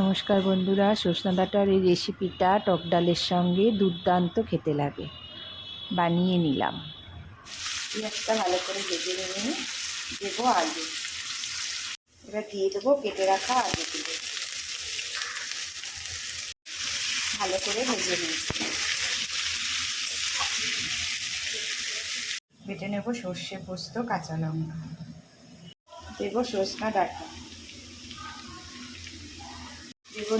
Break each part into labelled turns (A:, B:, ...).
A: নমস্কার বন্ধুরা সজনা ডাঁটার এই রেসিপিটা টক ডালের সঙ্গে দুর্দান্ত খেতে লাগে। বানিয়ে নিলাম। পেঁয়াজটা ভালো করে ভেজে নিয়ে দেবো আলু। এবার দিয়ে দেবো কেটে রাখা আলুগুলো। ভালো করে ভেজে নিচ্ছি বেটে নেব সর্ষে পোস্ত, কাঁচা লঙ্কা। দেবো সজনা ডাঁটা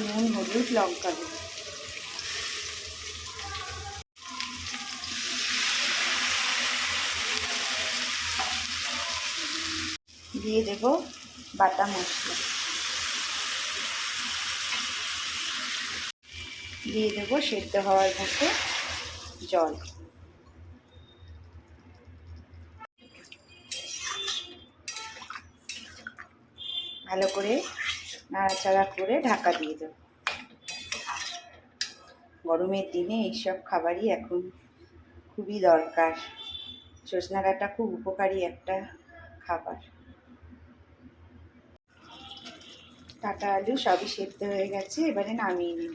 A: নুন, হলুদ, লঙ্কা দেব দিয়ে দেব বাটা মশলা। দিয়ে দেব সেদ্ধ হওয়ার মতো জল। ভালো করে নাড়াচাড়া করে ঢাকা দিয়ে দেব। গরমের দিনে এইসব খাবারই এখন খুবই দরকার। সজনা খুব উপকারী একটা খাবার। কাটা আলু সবই সেদ্ধ হয়ে গেছে, এবারে নামিয়ে নিন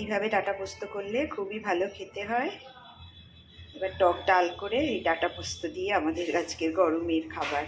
A: এইভাবে ডাটা পোস্ত করলে খুবই ভালো খেতে হয়। এবার টক ডাল করে এই ডাটা পোস্ত দিয়ে আমাদের আজকের গরমের খাবার।